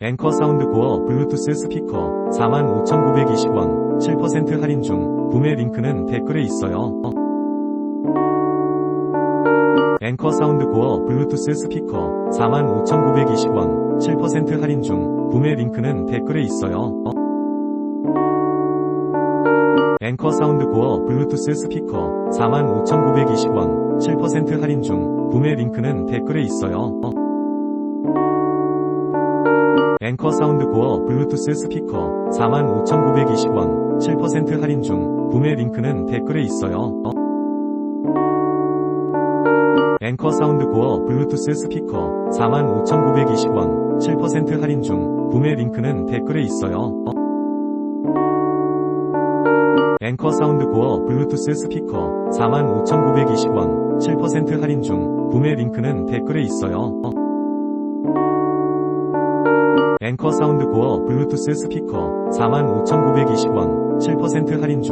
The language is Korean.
앵커 사운드 고어 블루투스 스피커 45,920원 7% 할인 중 구매 링크는 댓글에 있어요. 앵커 사운드 고어 블루투스 스피커 45,920원 7% 할인 중 구매 링크는 댓글에 있어요. 앵커 사운드 고어 블루투스 스피커 45,920원 7% 할인 중 구매 링크는 댓글에 있어요. 앵커 사운드 고어 블루투스 스피커 45,920원 7% 할인 중 구매 링크는 댓글에 있어요. 앵커 사운드 고어 블루투스 스피커 45,920원 7% 할인 중 구매 링크는 댓글에 있어요. 앵커 사운드 고어 블루투스 스피커 45,920원 7% 할인 중 구매 링크는 댓글에 있어요. 앵커 사운드 고어 블루투스 스피커 45,920원 7% 할인 중